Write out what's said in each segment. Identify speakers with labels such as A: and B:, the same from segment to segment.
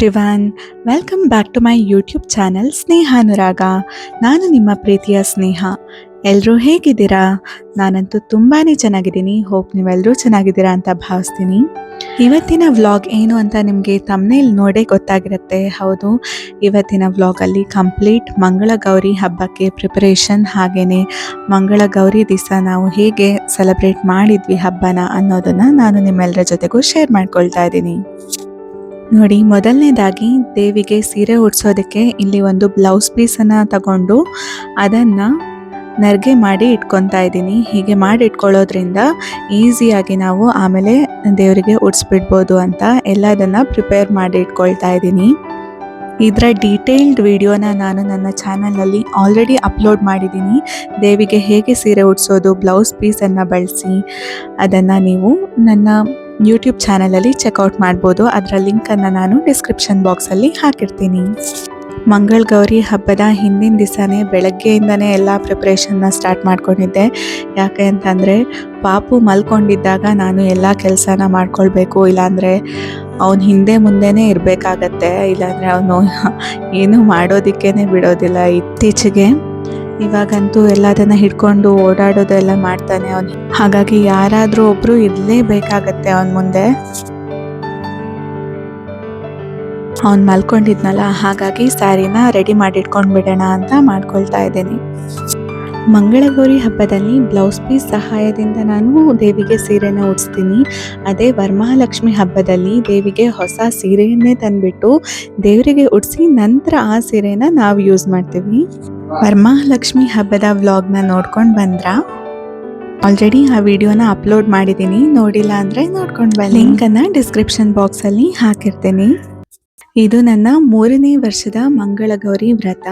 A: Everyone welcome back to my YouTube channel Sneha Anuraga ನಾನು ನಿಮ್ಮ ಪ್ರೀತಿಯ ಸ್ನೇಹ. ಎಲ್ಲರೂ ಹೇಗಿದ್ದೀರಾ? ನಾನಂತೂ ತುಂಬಾ ಚೆನ್ನಾಗಿದ್ದೀನಿ. ಹೋಪ್ ನೀವೆಲ್ಲರೂ ಚೆನ್ನಾಗಿದ್ದೀರಾ ಅಂತ ಭಾವಿಸ್ತೀನಿ. ಇವತ್ತಿನ ವ್ಲಾಗ್ ಏನು ಅಂತ ನಿಮಗೆ ತಮ್ಮನೇಲಿ ನೋಡೇ ಗೊತ್ತಾಗಿರುತ್ತೆ. ಹೌದು, ಇವತ್ತಿನ ವ್ಲಾಗಲ್ಲಿ ಕಂಪ್ಲೀಟ್ ಮಂಗಳ ಗೌರಿ ಹಬ್ಬಕ್ಕೆ ಪ್ರಿಪರೇಷನ್ ಹಾಗೇ ಮಂಗಳ ಗೌರಿ ದಿವಸ ನಾವು ಹೇಗೆ ಸೆಲೆಬ್ರೇಟ್ ಮಾಡಿದ್ವಿ ಹಬ್ಬನ ಅನ್ನೋದನ್ನು ನಾನು ನಿಮ್ಮೆಲ್ಲರ ಜೊತೆಗೂ ಶೇರ್ ಮಾಡ್ಕೊಳ್ತಾ ಇದ್ದೀನಿ. ನೋಡಿ, ಮೊದಲನೇದಾಗಿ ದೇವಿಗೆ ಸೀರೆ ಉಡ್ಸೋದಕ್ಕೆ ಇಲ್ಲಿ ಒಂದು ಬ್ಲೌಸ್ ಪೀಸನ್ನು ತಗೊಂಡು ಅದನ್ನು ನರ್ಗೆ ಮಾಡಿ ಇಟ್ಕೊತಾ ಇದ್ದೀನಿ. ಹೀಗೆ ಮಾಡಿ ಇಟ್ಕೊಳ್ಳೋದ್ರಿಂದ ಈಸಿಯಾಗಿ ನಾವು ಆಮೇಲೆ ದೇವರಿಗೆ ಉಡ್ಸ್ಬಿಡ್ಬೋದು ಅಂತ ಎಲ್ಲದನ್ನು ಪ್ರಿಪೇರ್ ಮಾಡಿ ಇಟ್ಕೊಳ್ತಾ ಇದ್ದೀನಿ. ಇದರ ಡೀಟೇಲ್ಡ್ ವಿಡಿಯೋನ ನಾನು ನನ್ನ ಚಾನಲಲ್ಲಿ ಆಲ್ರೆಡಿ ಅಪ್ಲೋಡ್ ಮಾಡಿದ್ದೀನಿ. ದೇವಿಗೆ ಹೇಗೆ ಸೀರೆ ಉಡ್ಸೋದು ಬ್ಲೌಸ್ ಪೀಸನ್ನು ಬಳಸಿ, ಅದನ್ನು ನೀವು ನನ್ನ ಯೂಟ್ಯೂಬ್ ಚಾನಲಲ್ಲಿ ಚೆಕ್ಔಟ್ ಮಾಡ್ಬೋದು. ಅದರ ಲಿಂಕನ್ನು ನಾನು ಡಿಸ್ಕ್ರಿಪ್ಷನ್ ಬಾಕ್ಸಲ್ಲಿ ಹಾಕಿರ್ತೀನಿ. ಮಂಗಳ ಗೌರಿ ಹಬ್ಬದ ಹಿಂದಿನ ದಿವಸನೇ ಬೆಳಗ್ಗೆಯಿಂದನೇ ಎಲ್ಲ ಪ್ರಿಪ್ರೇಷನ್ನ ಸ್ಟಾರ್ಟ್ ಮಾಡ್ಕೊಂಡಿದ್ದೆ. ಯಾಕೆ ಅಂತಂದರೆ ಪಾಪು ಮಲ್ಕೊಂಡಿದ್ದಾಗ ನಾನು ಎಲ್ಲ ಕೆಲಸನ ಮಾಡ್ಕೊಳ್ಬೇಕು. ಇಲ್ಲಾಂದರೆ ಅವನು ಹಿಂದೆ ಮುಂದೆನೇ ಇರಬೇಕಾಗತ್ತೆ. ಇಲ್ಲಾಂದರೆ ಅವನು ಏನೂ ಮಾಡೋದಕ್ಕೇ ಬಿಡೋದಿಲ್ಲ. ಇತ್ತೀಚೆಗೆ ಇವಾಗಂತೂ ಎಲ್ಲದನ್ನ ಹಿಡ್ಕೊಂಡು ಓಡಾಡೋದೆಲ್ಲ ಮಾಡ್ತಾನೆ ಅವನು. ಹಾಗಾಗಿ ಯಾರಾದರೂ ಒಬ್ರು ಇರಲೇಬೇಕಾಗತ್ತೆ ಅವನ ಮುಂದೆ. ಅವ್ನು ಮಲ್ಕೊಂಡಿದ್ನಲ್ಲ, ಹಾಗಾಗಿ ಸ್ಯಾರಿನ ರೆಡಿ ಮಾಡಿಟ್ಕೊಂಡು ಬಿಡೋಣ ಅಂತ ಮಾಡ್ಕೊಳ್ತಾ ಇದ್ದೀನಿ. ಮಂಗಳಗೌರಿ ಹಬ್ಬದಲ್ಲಿ ಬ್ಲೌಸ್ ಪೀಸ್ ಸಹಾಯದಿಂದ ನಾನು ದೇವಿಗೆ ಸೀರೆನ ಉಡಿಸ್ತೀನಿ. ಅದೇ ವರಮಹಾಲಕ್ಷ್ಮಿ ಹಬ್ಬದಲ್ಲಿ ದೇವಿಗೆ ಹೊಸ ಸೀರೆಯನ್ನೇ ತಂದ್ಬಿಟ್ಟು ದೇವರಿಗೆ ಉಡಿಸಿ ನಂತರ ಆ ಸೀರೆನ ನಾವು ಯೂಸ್ ಮಾಡ್ತೀವಿ. ವರಮಹಾಲಕ್ಷ್ಮಿ ಹಬ್ಬದ ವ್ಲಾಗ್ನ ನೋಡ್ಕೊಂಡು ಬಂದ್ರ? ಆಲ್ರೆಡಿ ಆ ವಿಡಿಯೋನ ಅಪ್ಲೋಡ್ ಮಾಡಿದ್ದೀನಿ ನೋಡಿಲ್ಲ ಅಂದರೆ ನೋಡ್ಕೊಂಡು ಬನ್ನಿ. ಲಿಂಕನ್ನು ಡಿಸ್ಕ್ರಿಪ್ಷನ್ ಬಾಕ್ಸಲ್ಲಿ ಹಾಕಿರ್ತೀನಿ. ಇದು ನನ್ನ ಮೂರನೇ ವರ್ಷದ ಮಂಗಳಗೌರಿ ವ್ರತ.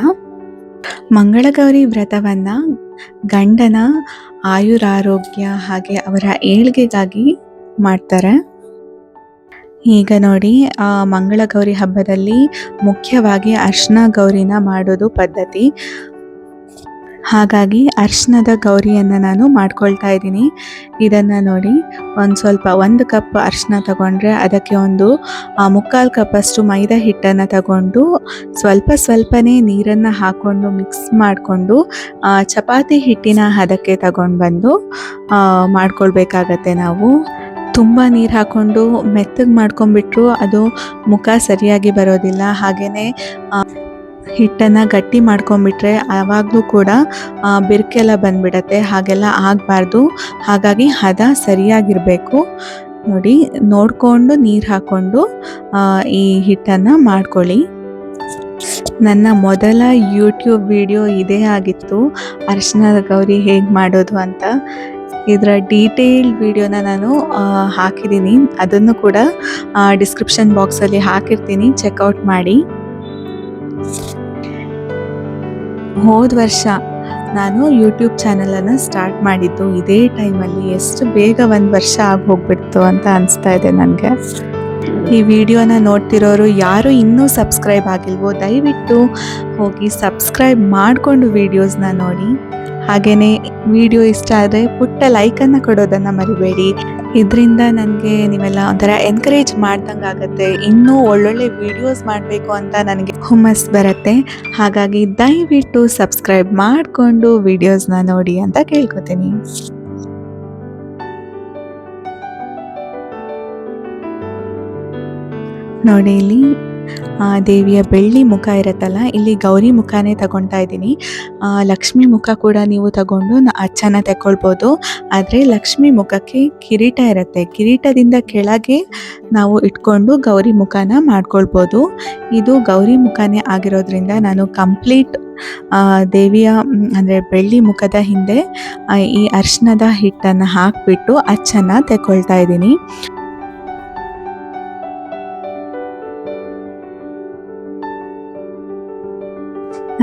A: ಮಂಗಳಗೌರಿ ವ್ರತವನ್ನು ಗಂಡನ ಆಯುರಾರೋಗ್ಯ ಹಾಗೆ ಅವರ ಏಳ್ಗೆಗಾಗಿ ಮಾಡ್ತಾರೆ. ಈಗ ನೋಡಿ, ಆ ಮಂಗಳಗೌರಿ ಹಬ್ಬದಲ್ಲಿ ಮುಖ್ಯವಾಗಿ ಅರ್ಶನ ಗೌರಿನ ಮಾಡೋದು ಪದ್ಧತಿ. ಹಾಗಾಗಿ ಅರ್ಶನದ ಗೌರಿಯನ್ನು ನಾನು ಮಾಡ್ಕೊಳ್ತಾ ಇದ್ದೀನಿ. ಇದನ್ನು ನೋಡಿ, ಒಂದು ಸ್ವಲ್ಪ ಒಂದು ಕಪ್ ಅರ್ಶನ ತಗೊಂಡ್ರೆ ಅದಕ್ಕೆ ಒಂದು ಮುಕ್ಕಾಲು ಕಪ್ಪಷ್ಟು ಮೈದಾ ಹಿಟ್ಟನ್ನು ತಗೊಂಡು, ಸ್ವಲ್ಪ ಸ್ವಲ್ಪನೇ ನೀರನ್ನು ಹಾಕ್ಕೊಂಡು ಮಿಕ್ಸ್ ಮಾಡಿಕೊಂಡು ಚಪಾತಿ ಹಿಟ್ಟಿನ ಹದಕ್ಕೆ ತಗೊಂಡು ಬಂದು ಮಾಡ್ಕೊಳ್ಬೇಕಾಗತ್ತೆ ನಾವು. ತುಂಬ ನೀರು ಹಾಕ್ಕೊಂಡು ಮೆತ್ತಗೆ ಮಾಡ್ಕೊಂಡ್ಬಿಟ್ರು ಅದು ಮುಖ ಸರಿಯಾಗಿ ಬರೋದಿಲ್ಲ. ಹಾಗೆಯೇ ಹಿಟ್ಟನ್ನು ಗಟ್ಟಿ ಮಾಡ್ಕೊಂಡ್ಬಿಟ್ರೆ ಆವಾಗಲೂ ಕೂಡ ಬಿರುಕೆಲ್ಲ ಬಂದ್ಬಿಡತ್ತೆ. ಹಾಗೆಲ್ಲ ಆಗಬಾರ್ದು. ಹಾಗಾಗಿ ಹದ ಸರಿಯಾಗಿರಬೇಕು. ನೋಡಿ, ನೋಡಿಕೊಂಡು ನೀರು ಹಾಕ್ಕೊಂಡು ಈ ಹಿಟ್ಟನ್ನು ಮಾಡ್ಕೊಳ್ಳಿ. ನನ್ನ ಮೊದಲ ಯೂಟ್ಯೂಬ್ ವಿಡಿಯೋ ಇದೇ ಆಗಿತ್ತು. ಅರ್ಶನದ ಗೌರಿ ಹೇಗೆ ಮಾಡೋದು ಅಂತ. ಇದರ ಡೀಟೇಲ್ಡ್ ವಿಡಿಯೋನ ನಾನು ಹಾಕಿದ್ದೀನಿ ಅದನ್ನು ಕೂಡ ಡಿಸ್ಕ್ರಿಪ್ಷನ್ ಬಾಕ್ಸಲ್ಲಿ ಹಾಕಿರ್ತೀನಿ. ಚೆಕ್ಔಟ್ ಮಾಡಿ. ಹೋದ ವರ್ಷ ನಾನು ಯೂಟ್ಯೂಬ್ ಚಾನಲನ್ನು ಸ್ಟಾರ್ಟ್ ಮಾಡಿದ್ದು. ಇದೇ ಟೈಮಲ್ಲಿ ಎಷ್ಟು ಬೇಗ ಒಂದು ವರ್ಷ ಆಗಿ ಹೋಗ್ಬಿಡ್ತು ಅಂತ ಅನಿಸ್ತಾ ಇದೆ ನನಗೆ. ಈ ವಿಡಿಯೋನ ನೋಡ್ತಿರೋರು ಯಾರು ಇನ್ನೂ ಸಬ್ಸ್ಕ್ರೈಬ್ ಆಗಿಲ್ವೋ ದಯವಿಟ್ಟು ಹೋಗಿ ಸಬ್ಸ್ಕ್ರೈಬ್ ಮಾಡಿಕೊಂಡು ವೀಡಿಯೋಸ್ನ ನೋಡಿ. ಹಾಗೆಯೇ ವಿಡಿಯೋ ಇಷ್ಟ ಆದರೆ ಪುಟ್ಟ ಲೈಕನ್ನು ಕೊಡೋದನ್ನು ಮರಿಬೇಡಿ. ಇದರಿಂದ ನನಗೆ ನೀವೆಲ್ಲ ಒಂಥರ ಎನ್ಕರೇಜ್ ಮಾಡ್ದಂಗೆ ಆಗುತ್ತೆ. ಇನ್ನೂ ಒಳ್ಳೊಳ್ಳೆ ವಿಡಿಯೋಸ್ ಮಾಡಬೇಕು ಅಂತ ನನಗೆ ಹುಮ್ಮಸ್ ಬರುತ್ತೆ. ಹಾಗಾಗಿ ದಯವಿಟ್ಟು ಸಬ್ಸ್ಕ್ರೈಬ್ ಮಾಡಿಕೊಂಡು ವಿಡಿಯೋಸ್ನ ನೋಡಿ ಅಂತ ಕೇಳ್ಕೊತೀನಿ. ನೋಡಿ ಇಲ್ಲಿ ದೇವಿಯ ಬೆಳ್ಳಿ ಮುಖ ಇರುತ್ತಲ್ಲ, ಇಲ್ಲಿ ಗೌರಿ ಮುಖನೇ ತಗೊತಾ ಇದ್ದೀನಿ. ಲಕ್ಷ್ಮಿ ಮುಖ ಕೂಡ ನೀವು ತಗೊಂಡು ಅಚ್ಚನ ತಗೊಳ್ಬೋದು ಆದರೆ ಲಕ್ಷ್ಮಿ ಮುಖಕ್ಕೆ ಕಿರೀಟ ಇರುತ್ತೆ. ಕಿರೀಟದಿಂದ ಕೆಳಗೆ ನಾವು ಇಟ್ಕೊಂಡು ಗೌರಿ ಮುಖನ ಮಾಡ್ಕೊಳ್ಬೋದು. ಇದು ಗೌರಿ ಮುಖನೇ ಆಗಿರೋದ್ರಿಂದ ನಾನು ಕಂಪ್ಲೀಟ್ ದೇವಿಯ ಅಂದರೆ ಬೆಳ್ಳಿ ಮುಖದ ಹಿಂದೆ ಈ ಅರ್ಶನದ ಹಿಟ್ಟನ್ನು ಹಾಕಿಬಿಟ್ಟು ಅಚ್ಚನ್ನು ತೆಗೊಳ್ತಾ ಇದ್ದೀನಿ.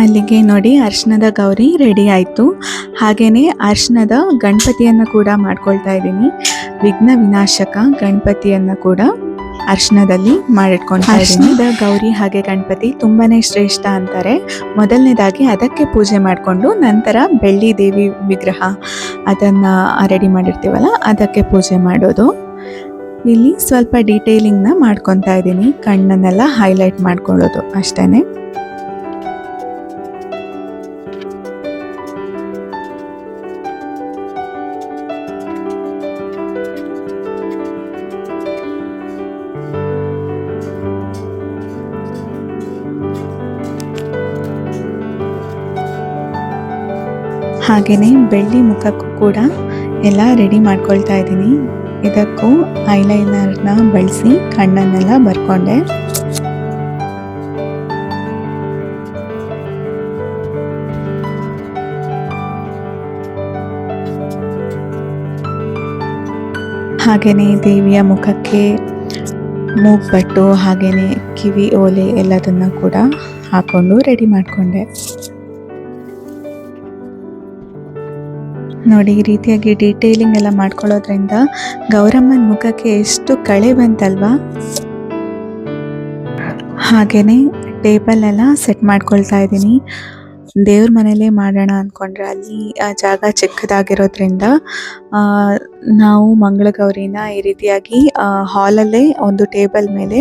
A: ಅಲ್ಲಿಗೆ ನೋಡಿ ಅರ್ಶನದ ಗೌರಿ ರೆಡಿ ಆಯಿತು. ಹಾಗೆಯೇ ಅರ್ಶನದ ಗಣಪತಿಯನ್ನು ಕೂಡ ಮಾಡ್ಕೊಳ್ತಾ ಇದ್ದೀನಿ. ವಿಘ್ನ ವಿನಾಶಕ ಗಣಪತಿಯನ್ನು ಕೂಡ ಅರ್ಶನದಲ್ಲಿ ಮಾಡಿಟ್ಕೊಂಡು ಅರ್ಶನದ ಗೌರಿ ಹಾಗೆ ಗಣಪತಿ ತುಂಬಾನೇ ಶ್ರೇಷ್ಠ ಅಂತಾರೆ. ಮೊದಲನೇದಾಗಿ ಅದಕ್ಕೆ ಪೂಜೆ ಮಾಡಿಕೊಂಡು ನಂತರ ಬೆಳ್ಳಿ ದೇವಿ ವಿಗ್ರಹ ಅದನ್ನು ರೆಡಿ ಮಾಡಿರ್ತೀವಲ್ಲ ಅದಕ್ಕೆ ಪೂಜೆ ಮಾಡೋದು. ಇಲ್ಲಿ ಸ್ವಲ್ಪ ಡೀಟೇಲಿಂಗ್ನ ಮಾಡ್ಕೊತಾ ಇದ್ದೀನಿ. ಕಣ್ಣನ್ನೆಲ್ಲ ಹೈಲೈಟ್ ಮಾಡ್ಕೊಳ್ಳೋದು ಅಷ್ಟೇ ಹಾಗೆಯೇ ಬೆಳ್ಳಿ ಮುಖಕ್ಕೂ ಕೂಡ ಎಲ್ಲ ರೆಡಿ ಮಾಡ್ಕೊಳ್ತಾ ಇದ್ದೀನಿ. ಇದಕ್ಕೂ ಐಲೈನರ್ನ ಬಳಸಿ ಕಣ್ಣನ್ನೆಲ್ಲ ಬರ್ಕೊಂಡೆ. ಹಾಗೆಯೇ ದೇವಿಯ ಮುಖಕ್ಕೆ ಮೂಗ್ಬಟ್ಟು ಹಾಗೆಯೇ ಕಿವಿ, ಓಲೆ ಎಲ್ಲದನ್ನು ಕೂಡ ಹಾಕ್ಕೊಂಡು ರೆಡಿ ಮಾಡಿಕೊಂಡೆ. ನೋಡಿ, ಈ ರೀತಿಯಾಗಿ ಡೀಟೇಲಿಂಗ್ ಎಲ್ಲ ಮಾಡ್ಕೊಳ್ಳೋದ್ರಿಂದ ಗೌರಮ್ಮನ ಮುಖಕ್ಕೆ ಎಷ್ಟು ಕಳೆ ಬಂತಲ್ವಾ? ಹಾಗೇನೆ ಟೇಬಲ್ ಎಲ್ಲ ಸೆಟ್ ಮಾಡ್ಕೊಳ್ತಾ ಇದ್ದೀನಿ. ದೇವ್ರ ಮನೇಲೇ ಮಾಡೋಣ ಅಂದ್ಕೊಂಡ್ರೆ ಅಲ್ಲಿ ಆ ಜಾಗ ಚಿಕ್ಕದಾಗಿರೋದ್ರಿಂದ ನಾವು ಮಂಗಳಗೌರಿನ ಈ ರೀತಿಯಾಗಿ ಹಾಲಲ್ಲೇ ಒಂದು ಟೇಬಲ್ ಮೇಲೆ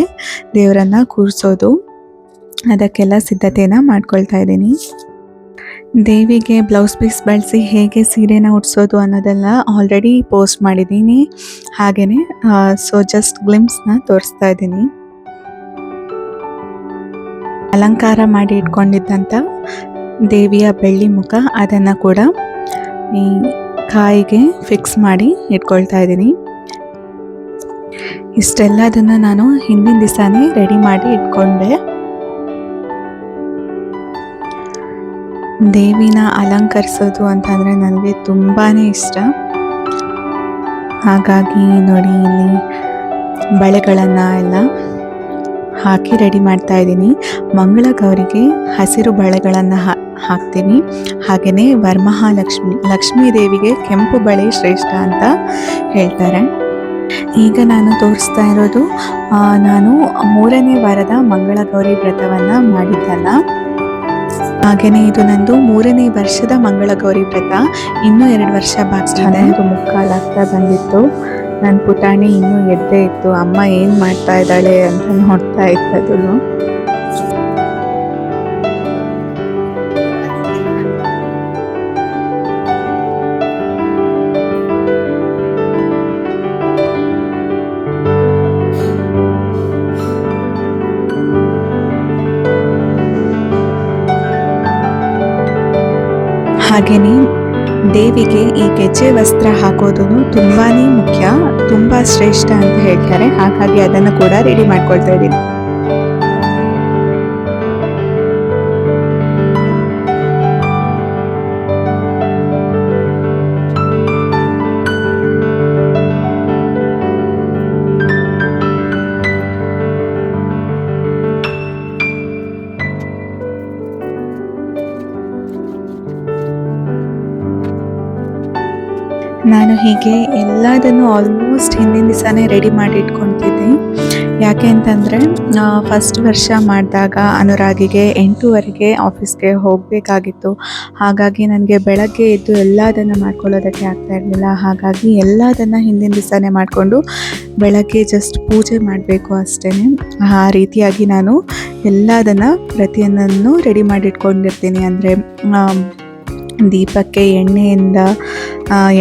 A: ದೇವರನ್ನ ಕೂರಿಸೋದು. ಅದಕ್ಕೆಲ್ಲ ಸಿದ್ಧತೆಯನ್ನು ಮಾಡ್ಕೊಳ್ತಾ ಇದ್ದೀನಿ. ದೇವಿಗೆ ಬ್ಲೌಸ್ ಪೀಸ್ ಬಳಸಿ ಹೇಗೆ ಸೀರೆನ ಉಟ್ಸೋದು ಅನ್ನೋದೆಲ್ಲ ಆಲ್ರೆಡಿ ಪೋಸ್ಟ್ ಮಾಡಿದ್ದೀನಿ. ಹಾಗೆಯೇ ಸೊ ಜಸ್ಟ್ ಗ್ಲಿಮ್ಸ್ನ ತೋರಿಸ್ತಾ ಇದ್ದೀನಿ. ಅಲಂಕಾರ ಮಾಡಿ ಇಟ್ಕೊಂಡಿದ್ದಂಥ ದೇವಿಯ ಬೆಳ್ಳಿ ಮುಖ ಅದನ್ನು ಕೂಡ ಈ ಕಾಯಿಗೆ ಫಿಕ್ಸ್ ಮಾಡಿ ಇಟ್ಕೊಳ್ತಾ ಇದ್ದೀನಿ. ಇಷ್ಟೆಲ್ಲದನ್ನು ನಾನು ಹಿಂದಿನ ದಿವಸನೇ ರೆಡಿ ಮಾಡಿ ಇಟ್ಕೊಂಡೆ. ದೇವಿನ ಅಲಂಕರಿಸೋದು ಅಂತಂದರೆ ನನಗೆ ತುಂಬಾ ಇಷ್ಟ. ಹಾಗಾಗಿ ನೋಡಿ ಇಲ್ಲಿ ಬಳೆಗಳನ್ನು ಎಲ್ಲ ಹಾಕಿ ರೆಡಿ ಮಾಡ್ತಾ ಇದ್ದೀನಿ. ಮಂಗಳ ಗೌರಿಗೆ ಹಸಿರು ಬಳೆಗಳನ್ನು ಹಾಕ್ತೀನಿ. ಹಾಗೆಯೇ ವರಮಹಾಲಕ್ಷ್ಮಿ, ಲಕ್ಷ್ಮೀ ದೇವಿಗೆ ಕೆಂಪು ಬಳೆ ಶ್ರೇಷ್ಠ ಅಂತ ಹೇಳ್ತಾರೆ. ಈಗ ನಾನು ತೋರಿಸ್ತಾ ಇರೋದು ನಾನು ಮೂರನೇ ವಾರದ ಮಂಗಳ ಗೌರಿ ವ್ರತವನ್ನು ಮಾಡಿದ್ದಲ್ಲ ಹಾಗೆಯೇ ಇದು ನಂದು ಮೂರನೇ ವರ್ಷದ ಮಂಗಳ ಗೌರಿ ವ್ರತ. ಇನ್ನೂ ಎರಡು ವರ್ಷ ಬಾಕಿ ಇದೆ. ಮುಕ್ಕಾಲಾಗ್ತಾ ಬಂದಿತ್ತು. ನನ್ನ ಪುಟಾಣಿ ಇನ್ನೂ ಎದ್ದೇ ಇತ್ತು. ಅಮ್ಮ ಏನು ಮಾಡ್ತಾ ಇದ್ದಾಳೆ ಅಂತ ನೋಡ್ತಾ ಇತ್ತದನ್ನು ಹಾಗೆಯೇ ದೇವಿಗೆ ಈ ಗೆಜ್ಜೆ ವಸ್ತ್ರ ಹಾಕೋದು ತುಂಬಾ ಮುಖ್ಯ, ತುಂಬ ಶ್ರೇಷ್ಠ ಅಂತ ಹೇಳ್ತಾರೆ. ಹಾಗಾಗಿ ಅದನ್ನು ಕೂಡ ರೆಡಿ ಮಾಡ್ಕೊಳ್ತಾ ಇದ್ದೀನಿ. ನಾನು ಹೀಗೆ ಎಲ್ಲದನ್ನು ಆಲ್ಮೋಸ್ಟ್ ಹಿಂದಿನ ದಿವಸನೇ ರೆಡಿ ಮಾಡಿ ಇಟ್ಕೊತಿದ್ದೆ. ಯಾಕೆ ಅಂತಂದರೆ ಫಸ್ಟ್ ವರ್ಷ ಮಾಡಿದಾಗ ಅನುರಾಗಿಗೆ ಎಂಟೂವರೆಗೆ ಆಫೀಸ್ಗೆ ಹೋಗಬೇಕಾಗಿತ್ತು. ಹಾಗಾಗಿ ನನಗೆ ಬೆಳಗ್ಗೆ ಎದ್ದು ಎಲ್ಲದನ್ನು ಮಾಡ್ಕೊಳ್ಳೋದಕ್ಕೆ ಆಗ್ತಾ ಇರಲಿಲ್ಲ. ಹಾಗಾಗಿ ಎಲ್ಲದನ್ನು ಹಿಂದಿನ ದಿವಸನೇ ಮಾಡಿಕೊಂಡು ಬೆಳಗ್ಗೆ ಜಸ್ಟ್ ಪೂಜೆ ಮಾಡಬೇಕು ಅಷ್ಟೇ ಆ ರೀತಿಯಾಗಿ ನಾನು ಎಲ್ಲದನ್ನು ಪ್ರತಿಯೊಂದನ್ನು ರೆಡಿ ಮಾಡಿಟ್ಕೊಂಡಿರ್ತೀನಿ ಅಂದರೆ ದೀಪಕ್ಕೆ ಎಣ್ಣೆಯಿಂದ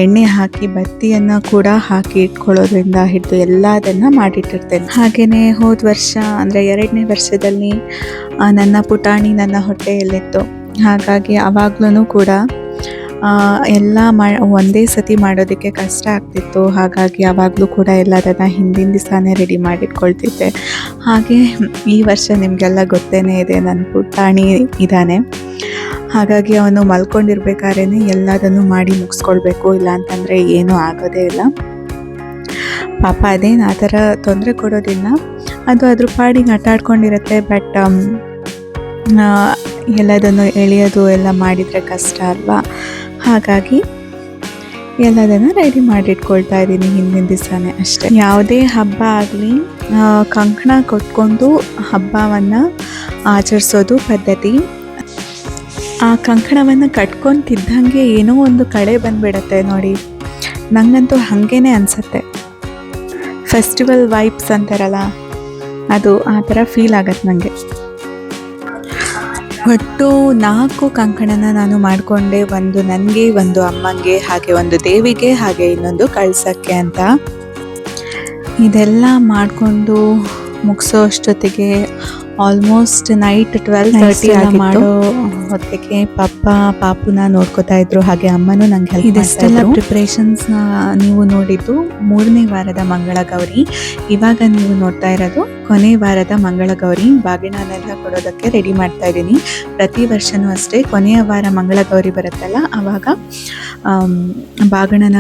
A: ಎಣ್ಣೆ ಹಾಕಿ ಬತ್ತಿಯನ್ನು ಕೂಡ ಹಾಕಿ ಇಟ್ಕೊಳ್ಳೋದ್ರಿಂದ ಹಿಡಿದು ಎಲ್ಲದನ್ನು ಮಾಡಿಟ್ಟಿರ್ತೇನೆ. ಹಾಗೆಯೇ ಹೋದ ವರ್ಷ, ಅಂದರೆ ಎರಡನೇ ವರ್ಷದಲ್ಲಿ ನನ್ನ ಪುಟಾಣಿ ನನ್ನ ಹೊಟ್ಟೆಯಲ್ಲಿತ್ತು. ಹಾಗಾಗಿ ಆವಾಗ್ಲೂ ಕೂಡ ಎಲ್ಲ ಮಾ, ಒಂದೇ ಸತಿ ಮಾಡೋದಕ್ಕೆ ಕಷ್ಟ ಆಗ್ತಿತ್ತು. ಹಾಗಾಗಿ ಯಾವಾಗಲೂ ಕೂಡ ಎಲ್ಲದನ್ನು ಹಿಂದಿನ ದಿವಸನೇ ರೆಡಿ ಮಾಡಿಟ್ಕೊಳ್ತಿದ್ದೆ. ಹಾಗೆ ಈ ವರ್ಷ ನಿಮಗೆಲ್ಲ ಗೊತ್ತೇ ಇದೆ ನನ್ನ ಪುಟಾಣಿ ಇದ್ದಾನೆ ಹಾಗಾಗಿ ಅವನು ಮಲ್ಕೊಂಡಿರ್ಬೇಕಾದ್ರೆ ಎಲ್ಲದನ್ನು ಮಾಡಿ ಮುಗಿಸ್ಕೊಳ್ಬೇಕು ಇಲ್ಲ ಅಂತಂದರೆ ಏನೂ ಆಗೋದೇ ಇಲ್ಲ. ಪಾಪ ಅದೇನು ಆ ಥರ ತೊಂದರೆ ಕೊಡೋದಿಲ್ಲ. ಅದು ಅದ್ರ ಪಾಡಿಗೆ ಆಟ ಆಡ್ಕೊಂಡಿರುತ್ತೆ ಬಟ್ ಎಲ್ಲದನ್ನು ಎಳೆಯೋದು ಎಲ್ಲ ಮಾಡಿದರೆ ಕಷ್ಟ ಅಲ್ವಾ? ಹಾಗಾಗಿ ಎಲ್ಲದನ್ನು ರೆಡಿ ಮಾಡಿಟ್ಕೊಳ್ತಾ ಇದ್ದೀನಿ ಹಿಂದಿನ ದಿವಸನೇ ಅಷ್ಟೇ. ಯಾವುದೇ ಹಬ್ಬ ಆಗಲಿ ಕಂಕಣ ಕೊಟ್ಕೊಂಡು ಹಬ್ಬವನ್ನು ಆಚರಿಸೋದು ಪದ್ಧತಿ. ಆ ಕಂಕಣವನ್ನು ಕಟ್ಕೊಂತಿದ್ದಂಗೆ ಏನೋ ಒಂದು ಕಳೆ ಬಂದುಬಿಡತ್ತೆ ನೋಡಿ. ನನಗಂತೂ ಹಾಗೇನೆ ಅನಿಸತ್ತೆ. ಫೆಸ್ಟಿವಲ್ ವೈಬ್ಸ್ ಅಂತಾರಲ್ಲ, ಅದು ಆ ಥರ ಫೀಲ್ ಆಗತ್ತೆ ನನಗೆ ಒಟ್ಟು ನಾಲ್ಕು ಕಂಕಣನ ನಾನು ಮಾಡಿಕೊಂಡೆ, ಒಂದು ನನಗೆ, ಒಂದು ಅಮ್ಮಂಗೆ, ಹಾಗೆ ಒಂದು ದೇವಿಗೆ, ಹಾಗೆ ಇನ್ನೊಂದು ಕಳ್ಸಕ್ಕೆ ಅಂತ. ಇದೆಲ್ಲ ಮಾಡಿಕೊಂಡು ಮುಗಿಸೋ ಅಷ್ಟೊತ್ತಿಗೆ ಆಲ್ಮೋಸ್ಟ್ ನೈಟ್ ಟ್ವೆಲ್ ತರ್ಟಿ ಮಾಡೋ. ಹೊತ್ತಿಗೆ ಪಪ್ಪ ಪಾಪುನ ನೋಡ್ಕೋತಾ ಇದ್ರು ಹಾಗೆ ಅಮ್ಮನೂ ನಂಗೆ ಇದೆಷ್ಟೆಲ್ಲ ಪ್ರಿಪ್ರೇಷನ್ಸ್ ನೀವು ನೋಡಿದ್ದು? ಮೂರನೇ ವಾರದ ಮಂಗಳ ಗೌರಿ ಇವಾಗ ನೀವು ನೋಡ್ತಾ ಇರೋದು ಕೊನೆ ವಾರದ ಮಂಗಳ ಗೌರಿ ಬಾಗಿಣನೆಲ್ಲ ಕೊಡೋದಕ್ಕೆ ರೆಡಿ ಮಾಡ್ತಾ ಇದ್ದೀನಿ. ಪ್ರತಿ ವರ್ಷನೂ ಅಷ್ಟೇ ಕೊನೆಯ ವಾರ ಮಂಗಳ ಗೌರಿ ಬರುತ್ತಲ್ಲ ಆವಾಗ ಬಾಗಣನ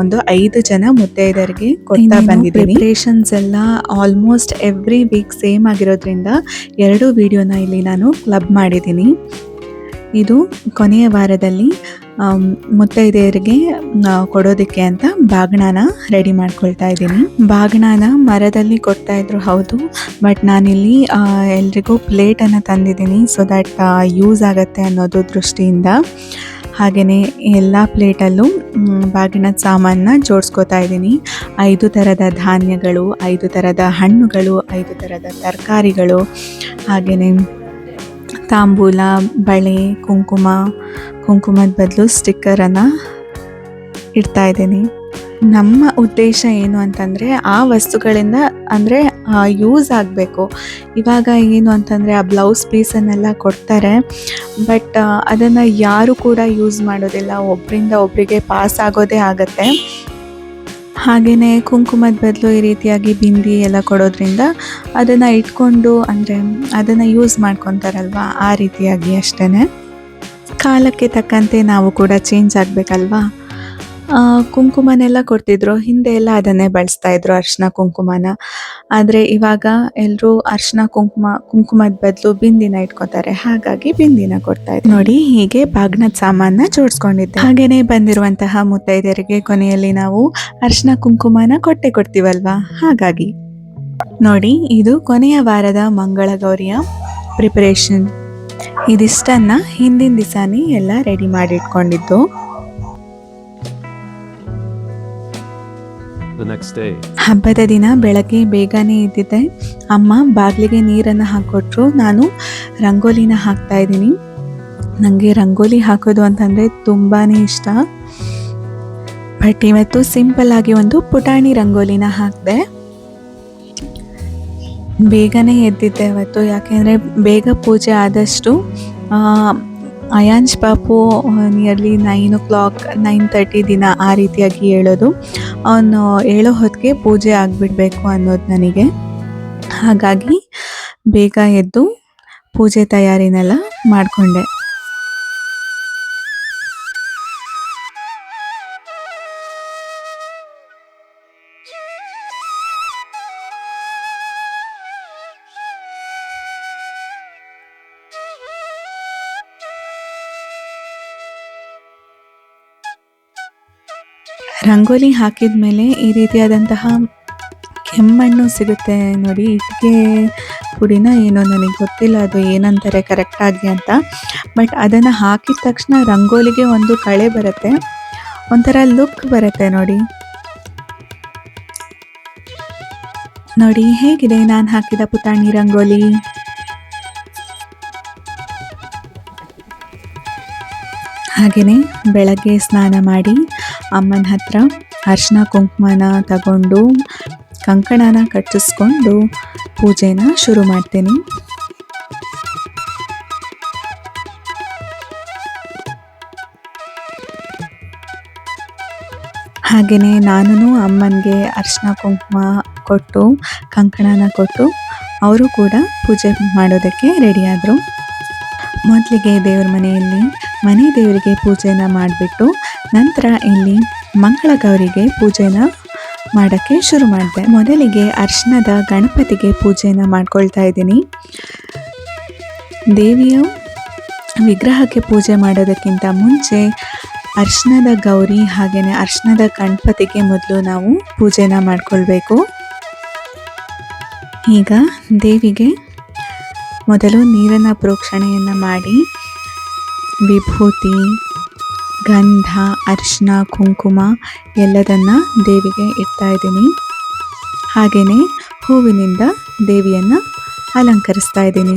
A: ಒಂದು ಐದು ಜನ ಮುತ್ತೈದರಿಗೆ ಕೊಡ್ತಾ ಬಂದಿದ್ದೀನಿ. ಪ್ರಿಪ್ರೇಷನ್ಸ್ ಎಲ್ಲ ಆಲ್ಮೋಸ್ಟ್ ಎವ್ರಿ ವೀಕ್ ಸೇಮ್ ಆಗಿರೋದ್ರಿಂದ ಎರಡು ವಿಡಿಯೋನ ಇಲ್ಲಿ ನಾನು ಕ್ಲಬ್ ಮಾಡಿದ್ದೀನಿ. ಇದು ಕೊನೆಯ ವಾರದಲ್ಲಿ ಮುತ್ತೈದೆಯರಿಗೆ ಕೊಡೋದಕ್ಕೆ ಅಂತ ಬಾಗಣಾನ ರೆಡಿ ಮಾಡ್ಕೊಳ್ತಾ ಇದ್ದೀನಿ. ಬಾಗಣಾನ ಮರದಲ್ಲಿ ಕೊಡ್ತಾ ಇದ್ರು ಹೌದು, ಬಟ್ ನಾನಿಲ್ಲಿ ಎಲ್ರಿಗೂ ಪ್ಲೇಟನ್ನು ತಂದಿದ್ದೀನಿ ಸೊ ದಟ್ ಯೂಸ್ ಆಗುತ್ತೆ ಅನ್ನೋದು ದೃಷ್ಟಿಯಿಂದ. ಹಾಗೆಯೇ ಎಲ್ಲ ಪ್ಲೇಟಲ್ಲೂ ಬಾಗಿನ ಸಾಮಾನನ್ನ ಜೋಡಿಸ್ಕೋತಾ ಇದ್ದೀನಿ. ಐದು ಥರದ ಧಾನ್ಯಗಳು, ಐದು ಥರದ ಹಣ್ಣುಗಳು, ಐದು ಥರದ ತರಕಾರಿಗಳು, ಹಾಗೆಯೇ ತಾಂಬೂಲ, ಬಳೆ, ಕುಂಕುಮ, ಕುಂಕುಮದ ಬದಲು ಸ್ಟಿಕ್ಕರನ್ನು ಇಡ್ತಾ ಇದ್ದೀನಿ. ನಮ್ಮ ಉದ್ದೇಶ ಏನು ಅಂತಂದರೆ ಆ ವಸ್ತುಗಳಿಂದ ಅಂದರೆ ಯೂಸ್ ಆಗಬೇಕು. ಇವಾಗ ಏನು ಅಂತಂದರೆ, ಆ ಬ್ಲೌಸ್ ಪೀಸನ್ನೆಲ್ಲ ಕೊಡ್ತಾರೆ. ಬಟ್ ಅದನ್ನು ಯಾರು ಕೂಡ ಯೂಸ್ ಮಾಡೋದಿಲ್ಲ. ಒಬ್ಬರಿಂದ ಒಬ್ಬರಿಗೆ ಪಾಸ್ ಆಗೋದೇ ಆಗುತ್ತೆ. ಹಾಗೆಯೇ ಕುಂಕುಮದ ಬದಲು ಈ ರೀತಿಯಾಗಿ ಬಿಂದಿ ಎಲ್ಲ ಕೊಡೋದ್ರಿಂದ ಅದನ್ನು ಇಟ್ಕೊಂಡು ಅಂದರೆ, ಅದನ್ನು ಯೂಸ್ ಮಾಡ್ಕೊತಾರಲ್ವ? ಆ ರೀತಿಯಾಗಿ ಅಷ್ಟೇ ಕಾಲಕ್ಕೆ ತಕ್ಕಂತೆ ನಾವು ಕೂಡ ಚೇಂಜ್ ಆಗಬೇಕಲ್ವಾ? ಕುಂಕುಮನೆಲ್ಲ ಕೊಡ್ತಿದ್ರು. ಹಿಂದೆ ಎಲ್ಲ ಅದನ್ನೇ ಬಳಸ್ತಾ ಇದ್ರು, ಅರ್ಶಿನ ಕುಂಕುಮನ. ಆದರೆ ಇವಾಗ ಎಲ್ಲರೂ ಅರ್ಶಿನ ಕುಂಕುಮ, ಕುಂಕುಮದ ಬದಲು ಬಿಂದಿನ ಇಟ್ಕೋತಾರೆ. ಹಾಗಾಗಿ ಬಿಂದಿನ ಕೊಡ್ತಾ ಇದ್ರು. ನೋಡಿ, ಹೀಗೆ ಬಾಗ್ನದ ಸಾಮಾನ ಜೋಡಿಸ್ಕೊಂಡಿದ್ದೆ. ಹಾಗೇನೆ ಬಂದಿರುವಂತಹ ಮುತ್ತೈದೆಯರಿಗೆ ಕೊನೆಯಲ್ಲಿ ನಾವು ಅರ್ಶಿನ ಕುಂಕುಮನ ಕೊಟ್ಟೆ ಕೊಡ್ತೀವಲ್ವಾ? ಹಾಗಾಗಿ. ನೋಡಿ, ಇದು ಕೊನೆಯ ವಾರದ ಮಂಗಳ ಗೌರಿಯ ಪ್ರಿಪರೇಷನ್ ಇದಿಷ್ಟನ್ನ ಹಿಂದಿನ ದಿವಸನೇ ಎಲ್ಲ ರೆಡಿ ಮಾಡಿಟ್ಕೊಂಡಿದ್ದು. ಹಬ್ಬದ ದಿನ ಬೆಳಗ್ಗೆ ಬೇಗನೆ ಇದ್ದಿದ್ದೆ ಅಮ್ಮ ಬಾಗಿಲಿಗೆ ನೀರನ್ನು ಹಾಕ್ಕೊಟ್ರು ನಾನು ರಂಗೋಲಿನ ಹಾಕ್ತಾ ಇದ್ದೀನಿ. ನನಗೆ ರಂಗೋಲಿ ಹಾಕೋದು ಅಂತಂದರೆ ತುಂಬಾ ಇಷ್ಟ. ಬಟ್ ಇವತ್ತು ಸಿಂಪಲ್ ಆಗಿ ಒಂದು ಪುಟಾಣಿ ರಂಗೋಲಿನ ಹಾಕಿದೆ. ಬೇಗನೆ ಎದ್ದಿದ್ದೆ ಇವತ್ತು ಯಾಕೆಂದರೆ ಬೇಗ ಪೂಜೆ ಆದಷ್ಟು ಆ, ಅಯಾಂಶ್ ಪಾಪು nearly nine o'clock nine thirty ದಿನ ಆ ರೀತಿಯಾಗಿ ಹೇಳೋದು. ಅವನು ಹೇಳೋ ಹೊತ್ತಿಗೆ ಪೂಜೆ ಆಗಿಬಿಡ್ಬೇಕು ಅನ್ನೋದು ನನಗೆ. ಹಾಗಾಗಿ ಬೇಗ ಎದ್ದು ಪೂಜೆ ತಯಾರಿನೆಲ್ಲ ಮಾಡಿಕೊಂಡೆ. ರಂಗೋಲಿ ಹಾಕಿದ ಮೇಲೆ ಈ ರೀತಿಯಾದಂತಹ ಕೆಮ್ಮಣ್ಣು ಸಿಗುತ್ತೆ ನೋಡಿ. ಇಟ್ಟಿಗೆ ಪುಡಿನ ಏನೋ ನನಗೆ ಗೊತ್ತಿಲ್ಲ, ಅದು ಏನಂತಾರೆ ಕರೆಕ್ಟಾಗಿ ಅಂತ. ಬಟ್ ಅದನ್ನು ಹಾಕಿದ ತಕ್ಷಣ ರಂಗೋಲಿಗೆ ಒಂದು ಕಳೆ ಬರುತ್ತೆ. ಒಂಥರ ಲುಕ್ ಬರುತ್ತೆ ನೋಡಿ. ನೋಡಿ, ಹೇಗಿದೆ ನಾನು ಹಾಕಿದ ಪುತಾಣಿ ರಂಗೋಲಿ? ಹಾಗೆಯೇ ಬೆಳಗ್ಗೆ ಸ್ನಾನ ಮಾಡಿ ಅಮ್ಮನ ಹತ್ರ ಅರ್ಶಿನ, ಕುಂಕುಮನ ತಗೊಂಡು, ಕಂಕಣನ ಕಟ್ಟಿಸ್ಕೊಂಡು ಪೂಜೆನ ಶುರು ಮಾಡ್ತೀನಿ. ಹಾಗೆಯೇ ನಾನು ಅಮ್ಮನಿಗೆ ಅರ್ಶಿನ, ಕುಂಕುಮ ಕೊಟ್ಟು, ಕಂಕಣನ ಕೊಟ್ಟು ಅವರು ಕೂಡ ಪೂಜೆ ಮಾಡೋದಕ್ಕೆ ರೆಡಿಯಾದರು. ಮೊದಲಿಗೆ ದೇವ್ರ ಮನೆಯಲ್ಲಿ ಮನೆ ದೇವರಿಗೆ ಪೂಜೆನ ಮಾಡಿಬಿಟ್ಟು ನಂತರ ಇಲ್ಲಿ ಮಂಗಳ ಗೌರಿಗೆ ಪೂಜೆನ ಮಾಡೋಕ್ಕೆ ಶುರು ಮಾಡಿದೆ. ಮೊದಲಿಗೆ ಅರ್ಶನದ ಗಣಪತಿಗೆ ಪೂಜೆನ ಮಾಡ್ಕೊಳ್ತಾ ಇದ್ದೀನಿ. ದೇವಿಯ ವಿಗ್ರಹಕ್ಕೆ ಪೂಜೆ ಮಾಡೋದಕ್ಕಿಂತ ಮುಂಚೆ ಅರ್ಶನದ ಗೌರಿ ಹಾಗೆಯೇ ಅರ್ಶನದ ಗಣಪತಿಗೆ ಮೊದಲು ನಾವು ಪೂಜೆನ ಮಾಡಿಕೊಳ್ಬೇಕು. ಈಗ ದೇವಿಗೆ ಮೊದಲು ನೀರನ್ನು ಪ್ರೋಕ್ಷಣೆಯನ್ನು ಮಾಡಿ, ವಿಭೂತಿ ಗಂಧ ಅರಿಶಿನ ಕುಂಕುಮ ಎಲ್ಲದನ್ನ ದೇವಿಗೆ ಇಡ್ತಾ ಇದ್ದೀನಿ. ಹಾಗೆಯೇ ಹೂವಿನಿಂದ ದೇವಿಯನ್ನು ಅಲಂಕರಿಸ್ತಾ ಇದ್ದೀನಿ.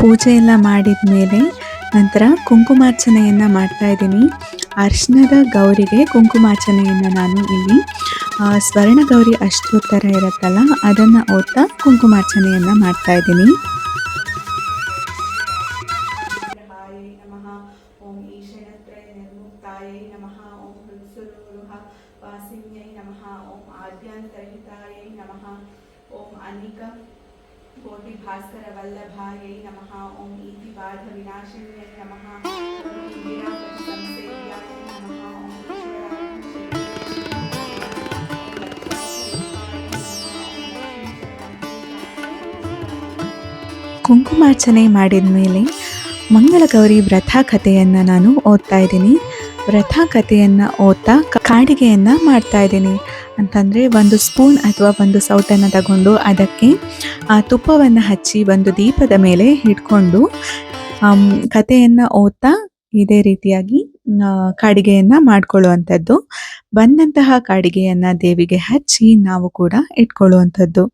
A: ಪೂಜೆ ಎಲ್ಲ ಮಾಡಿದ ಮೇಲೆ ನಂತರ ಕುಂಕುಮಾರ್ಚನೆಯನ್ನು ಮಾಡ್ತಾ ಇದ್ದೀನಿ. ಅರ್ಶನದ ಗೌರಿಗೆ ಕುಂಕುಮಾರ್ಚನೆಯನ್ನು ನಾನು ಇಲ್ಲಿ ಸ್ವರ್ಣ ಗೌರಿ ಅಷ್ಟೋತ್ತರ ಇರುತ್ತಲ್ಲ, ಅದನ್ನು ಓದ್ತಾ ಕುಂಕುಮಾರ್ಚನೆಯನ್ನು ಮಾಡ್ತಾ ಇದ್ದೀನಿ. ಕೋಟಿ ಭಾಸ್ಕರ ವಲ್ಲಭಾಯೈ ನಮಃ. ಓಂ ಇತಿ ಬಾಧ ವಿನಾಶಿನ್ಯೈ ನಮಃ. ಕುಂಕುಮಾರ್ಚನೆ ಮಾಡಿದ ಮೇಲೆ ಮಂಗಳಗೌರಿ ವ್ರತ ಕಥೆಯನ್ನು ನಾನು ಓದ್ತಾ ಇದ್ದೀನಿ. ವ್ರತ ಕಥೆಯನ್ನು ಓದ್ತಾ ಕಾಡಿಗೆಯನ್ನು ಮಾಡ್ತಾ ಇದ್ದೀನಿ. ಅಂತಂದರೆ ಒಂದು ಸ್ಪೂನ್ ಅಥವಾ ಒಂದು ಸೌಟನ್ನು ತಗೊಂಡು ಅದಕ್ಕೆ ಆ ತುಪ್ಪವನ್ನು ಹಚ್ಚಿ ಒಂದು ದೀಪದ ಮೇಲೆ ಇಟ್ಕೊಂಡು ಕಥೆಯನ್ನು ಓದ್ತಾ ಇದೇ ರೀತಿಯಾಗಿ ಕಾಡಿಗೆಯನ್ನು ಮಾಡ್ಕೊಳ್ಳುವಂಥದ್ದು. ಬಂದಂತಹ ಕಾಡಿಗೆಯನ್ನು ದೇವಿಗೆ ಹಚ್ಚಿ ನಾವು ಕೂಡ ಇಟ್ಕೊಳ್ಳುವಂಥದ್ದು.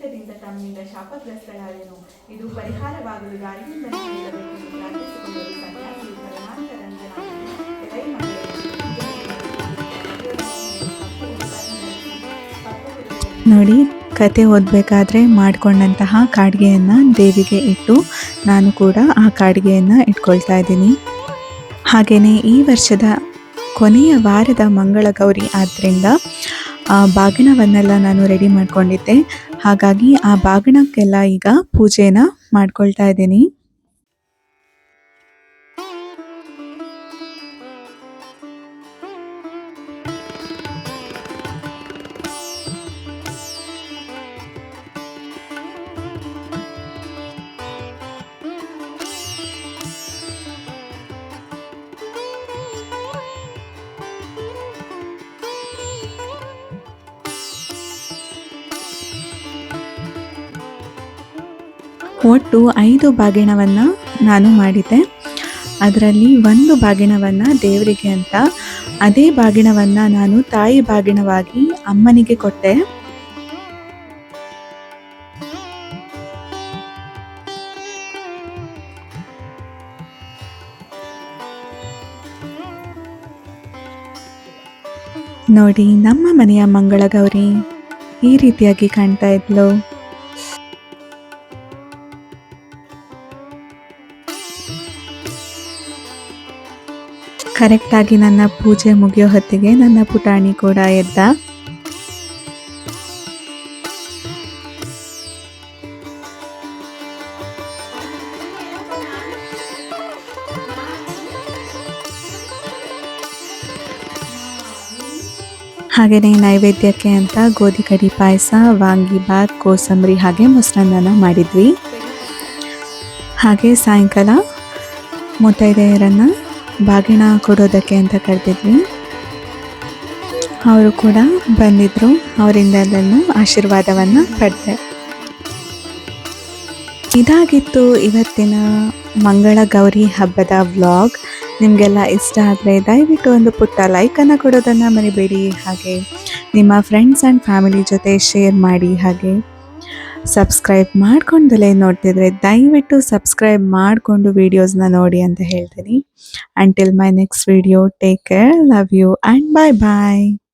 A: ಅವಿವೇಕದಿಂದ ತಮ್ಮಿಂದ ಶಾಪಗ್ರಸ್ತಳಾದೆನು ಇದು ಪರಿಹಾರವಾಗಲು ದಾರಿಯಿಂದ ನೋಡಿ, ಕತೆ ಓದಬೇಕಾದ್ರೆ ಮಾಡಿಕೊಂಡಂತಹ ಕಾಡಿಗೆಯನ್ನು ದೇವಿಗೆ ಇಟ್ಟು ನಾನು ಕೂಡ ಆ ಕಾಡಿಗೆಯನ್ನು ಇಟ್ಕೊಳ್ತಾ ಇದ್ದೀನಿ. ಹಾಗೆಯೇ ಈ ವರ್ಷದ ಕೊನೆಯ ವಾರದ ಮಂಗಳ ಗೌರಿ ಆದ್ದರಿಂದ ಬಾಗಿನವನ್ನೆಲ್ಲ ನಾನು ರೆಡಿ ಮಾಡ್ಕೊಂಡಿದ್ದೆ. ಹಾಗಾಗಿ ಆ ಬಾಗಿಣಕ್ಕೆಲ್ಲ ಈಗ ಪೂಜೆನ ಮಾಡ್ಕೊಳ್ತಾ ಇದ್ದೀನಿ. ಒಟ್ಟು ಐದು ಬಾಗಿಣವನ್ನು ನಾನು ಮಾಡಿದ್ದೆ. ಅದರಲ್ಲಿ ಒಂದು ಬಾಗಿಣವನ್ನು ದೇವರಿಗೆ ಅಂತ, ಅದೇ ಬಾಗಿಣವನ್ನು ನಾನು ತಾಯಿ ಬಾಗಿಣವಾಗಿ ಅಮ್ಮನಿಗೆ ಕೊಟ್ಟೆ. ನೋಡಿ, ನಮ್ಮ ಮನೆಯ ಮಂಗಳಗೌರಿ ಈ ರೀತಿಯಾಗಿ ಕಾಣ್ತಾ ಇದ್ಲು. ಕರೆಕ್ಟಾಗಿ ನನ್ನ ಪೂಜೆ ಮುಗಿಯೋ ಹೊತ್ತಿಗೆ ನನ್ನ ಪುಟಾಣಿ ಕೂಡ ಎದ್ದ. ಹಾಗೆಯೇ ನೈವೇದ್ಯಕ್ಕೆ ಅಂತ ಗೋಧಿ ಕಡಿ ಪಾಯಸ ವಾಂಗಿಬಾತ್ ಕೋಸಂಬರಿ ಹಾಗೆ ಮೊಸರನ್ನ ಮಾಡಿದ್ವಿ. ಹಾಗೆ ಸಾಯಂಕಾಲ ಮುತ್ತೈದೆಯರನ್ನು ಬಾಗಿಣ ಕೊಡೋದಕ್ಕೆ ಅಂತ ಕರೆದಿದ್ವಿ. ಅವರು ಕೂಡ ಬಂದಿದ್ದರು ಅವರಿಂದ ಅದನ್ನು ಆಶೀರ್ವಾದವನ್ನು ಪಡೆದೆ. ಇದಾಗಿತ್ತು ಇವತ್ತಿನ ಮಂಗಳ ಗೌರಿ ಹಬ್ಬದ ವ್ಲಾಗ್. ನಿಮಗೆಲ್ಲ ಇಷ್ಟ ಆದರೆ ದಯವಿಟ್ಟು ಒಂದು ಪುಟ್ಟ ಲೈಕನ್ನು ಕೊಡೋದನ್ನು ಮರಿಬೇಡಿ. ಹಾಗೆ ನಿಮ್ಮ ಫ್ರೆಂಡ್ಸ್ ಆ್ಯಂಡ್ ಫ್ಯಾಮಿಲಿ ಜೊತೆ ಶೇರ್ ಮಾಡಿ. ಹಾಗೆ ಸಬ್ಸ್ಕ್ರೈಬ್ ಮಾಡ್ಕೊಂಡಲೇ ನೋಡ್ತಿದ್ರೆ ದಯವಿಟ್ಟು ಸಬ್ಸ್ಕ್ರೈಬ್ ಮಾಡಿಕೊಂಡು ವೀಡಿಯೋಸ್ನ ನೋಡಿ ಅಂತ ಹೇಳ್ತೀನಿ. Until my next video take care love you and bye bye